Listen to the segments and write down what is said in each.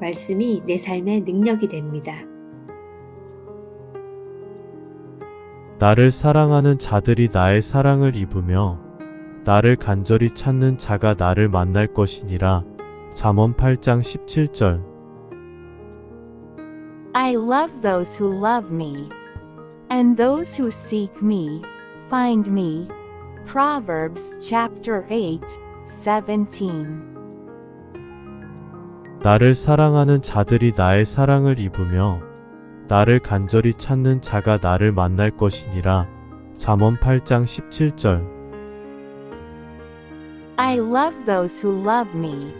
말씀이 내 삶의 능력이 됩니다. 나를 사랑하는 자들이 나의 사랑을 입으며 나를 간절히 찾는 자가 나를 만날 것이니라. 잠언 8장 17절. I love those who love me. And those who seek me, find me. Proverbs chapter 8, 17. 나를 사랑하는 자들이 나의 사랑을 입으며 나를 간절히 찾는 자가 나를 만날 것이니라. 잠언 8장 17절. I love those who love me.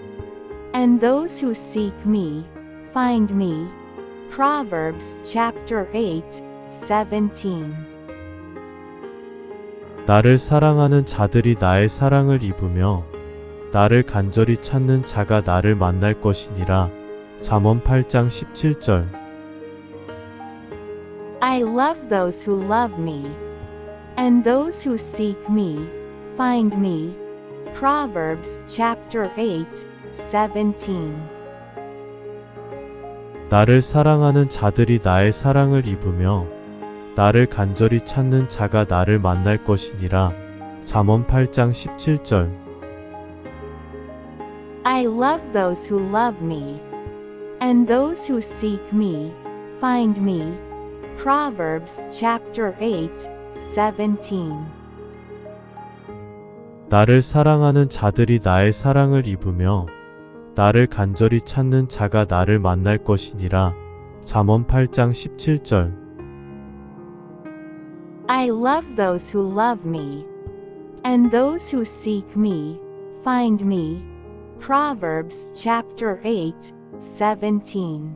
And those who seek me, find me. Proverbs chapter 8, 17. 나를 사랑하는 자들이 나의 사랑을 입으며 나를 간절히 찾는 자가 나를 만날 것이니라. 잠언 8장 17절. I love those who love me. And those who seek me, find me. Proverbs chapter 8, 17. 나를 사랑하는 자들이 나의 사랑을 입으며 나를 간절히 찾는 자가 나를 만날 것이니라. 잠언 8장 17절. I love those who love me. And those who seek me, find me. Proverbs chapter 8, 17. 나를 사랑하는 자들이 나의 사랑을 입으며 나를 간절히 찾는 자가 나를 만날 것이니라. 잠언 8장 17절. I love those who love me. And those who seek me, find me. Proverbs chapter 8, 17.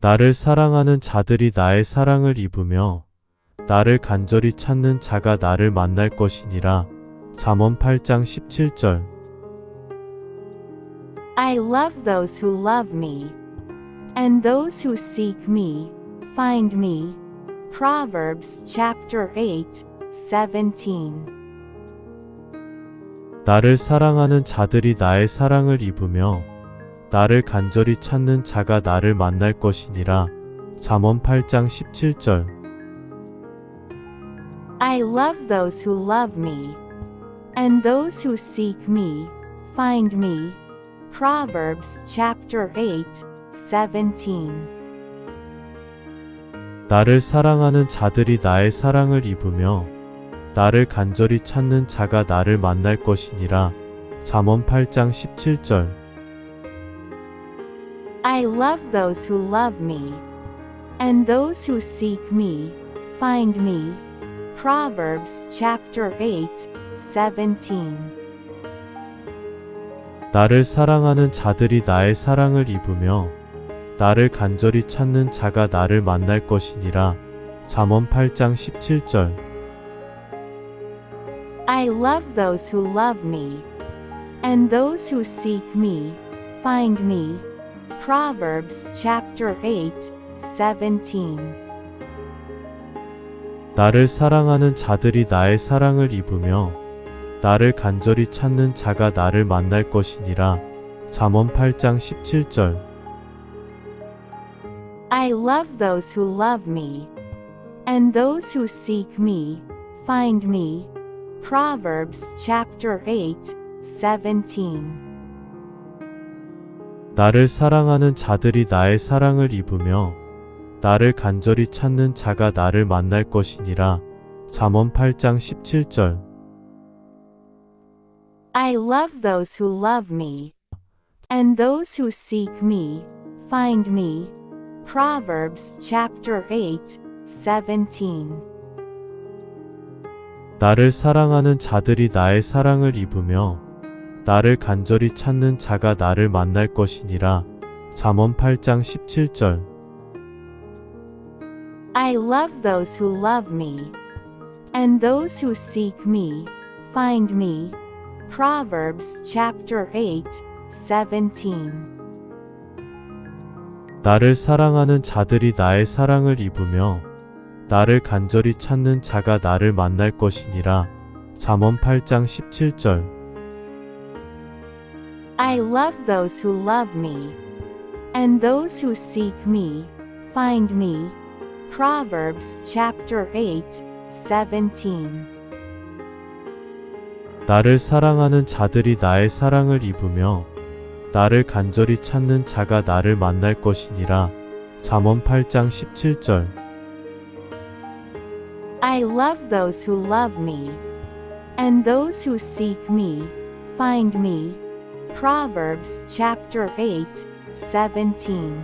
나를 사랑하는 자들이 나의 사랑을 입으며 나를 간절히 찾는 자가 나를 만날 것이니라. 잠언 8장 17절. I love those who love me. And those who seek me, find me. Proverbs chapter 8, 17. 나를 사랑하는 자들이 나의 사랑을 입으며 나를 간절히 찾는 자가 나를 만날 것이니라. 잠언 8장 17절. I love those who love me. And those who seek me, find me. Proverbs chapter 8, 17. 나를 사랑하는 자들이 나의 사랑을 입으며 나를 간절히 찾는 자가 나를 만날 것이니라. 잠언 8장 17절. I love those who love me. And those who seek me, find me. Proverbs chapter 8, 17. 나를 사랑하는 자들이 나의 사랑을 입으며 나를 간절히 찾는 자가 나를 만날 것이니라. 잠언 8장 17절. I love those who love me. And those who seek me, find me. Proverbs chapter 8, 17. 나를 사랑하는 자들이 나의 사랑을 입으며 나를 간절히 찾는 자가 나를 만날 것이니라. 잠언 8장 17절. I love those who love me. And those who seek me, find me. Proverbs chapter 8, 17. 나를 사랑하는 자들이 나의 사랑을 입으며 나를 간절히 찾는 자가 나를 만날 것이니라. 잠언 8장 17절. I love those who love me. And those who seek me, find me. Proverbs chapter 8, 17. 나를 사랑하는 자들이 나의 사랑을 입으며 나를 간절히 찾는 자가 나를 만날 것이니라. 잠언 8장 17절. I love those who love me. And those who seek me, find me. Proverbs chapter 8, 17. 나를 사랑하는 자들이 나의 사랑을 입으며 나를 간절히 찾는 자가 나를 만날 것이니라. 잠언 8장 17절. I love those who love me. And those who seek me, find me. Proverbs chapter 8, 17. 나를 사랑하는 자들이 나의 사랑을 입으며 나를 간절히 찾는 자가 나를 만날 것이니라. 잠언 8장 17절. I love those who love me. And those who seek me, find me. Proverbs chapter 8, 17.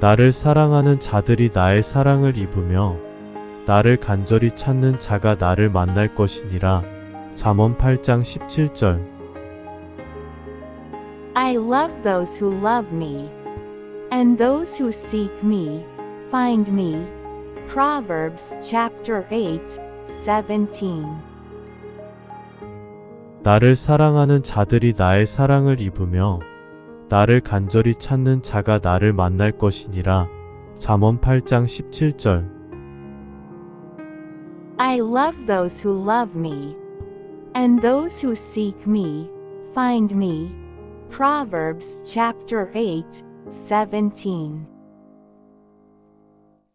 나를 사랑하는 자들이 나의 사랑을 입으며 나를 간절히 찾는 자가 나를 만날 것이니라. 잠언 8장 17절. I love those who love me. And those who seek me, find me. Proverbs chapter 8, 17. 나를 사랑하는 자들이 나의 사랑을 입으며 나를 간절히 찾는 자가 나를 만날 것이니라. 잠언 8장 17절. I love those who love me. And those who seek me, find me. Proverbs chapter 8, 17.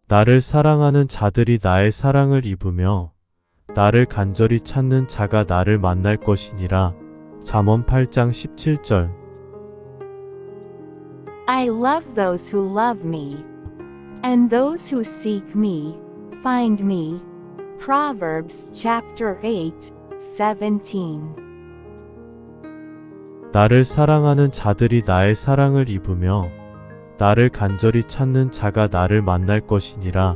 나를 사랑하는 자들이 나의 사랑을 입으며 나를 간절히 찾는 자가 나를 만날 것이니라. 잠언 8장 17절. I love those who love me. And those who seek me, find me. Proverbs chapter 8, 17. 나를 사랑하는 자들이 나의 사랑을 입으며 나를 간절히 찾는 자가 나를 만날 것이니라.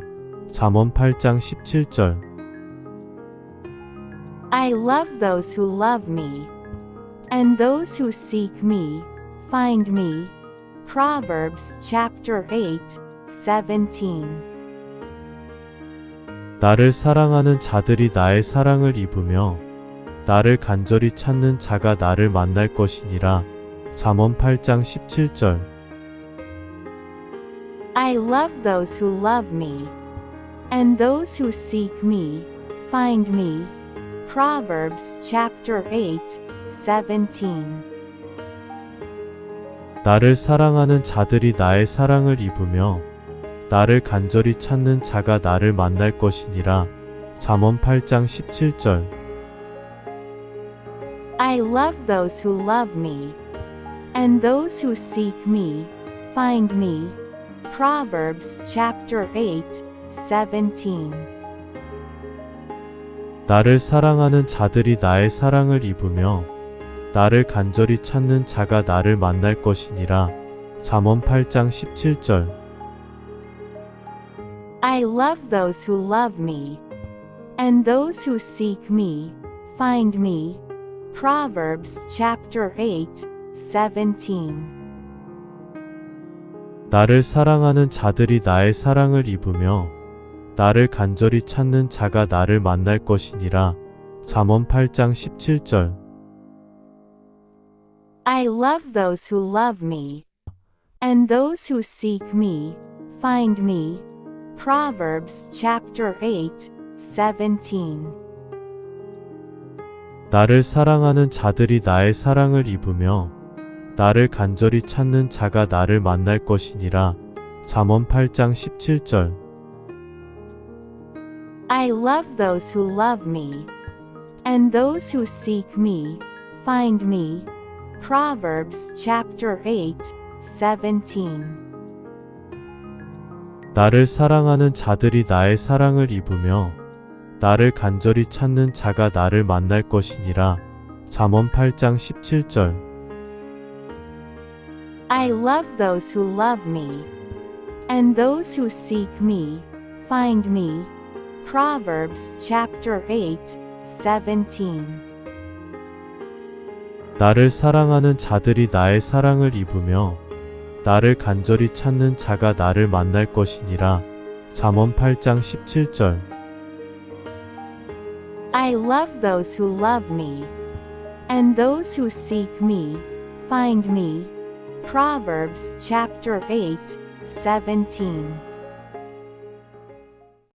잠언 8장 17절. I love those who love me. And those who seek me, find me. Proverbs chapter 8, 17. 나를 사랑하는 자들이 나의 사랑을 입으며 나를 간절히 찾는 자가 나를 만날 것이니라. 잠언 8장 17절. I love those who love me. And those who seek me, find me. Proverbs chapter 8, 17. 나를 사랑하는 자들이 나의 사랑을 입으며 나를 간절히 찾는 자가 나를 만날 것이니라. 잠언 8장 17절. I love those who love me. And those who seek me, find me. Proverbs chapter 8, 17. 나를 사랑하는 자들이 나의 사랑을 입으며 나를 간절히 찾는 자가 나를 만날 것이니라. 잠언 8장 17절. I love those who love me. And those who seek me, find me. Proverbs chapter 8, 17. 나를 사랑하는 자들이 나의 사랑을 입으며 나를 간절히 찾는 자가 나를 만날 것이니라. 잠언 8장 17절. I love those who love me. And those who seek me, find me. Proverbs chapter 8, 17. 나를 사랑하는 자들이 나의 사랑을 입으며 나를 간절히 찾는 자가 나를 만날 것이니라. 잠언 8장 17절. I love those who love me. And those who seek me, find me. Proverbs chapter 8, 17. 나를 사랑하는 자들이 나의 사랑을 입으며 나를 간절히 찾는 자가 나를 만날 것이니라. 잠언 8장 17절. I love those who love me. And those who seek me, find me. Proverbs chapter 8, 17. 나를 사랑하는 자들이 나의 사랑을 입으며 나를 간절히 찾는 자가 나를 만날 것이니라. 잠언 8장 17절. I love those who love me. And those who seek me, find me. Proverbs chapter 8, 17.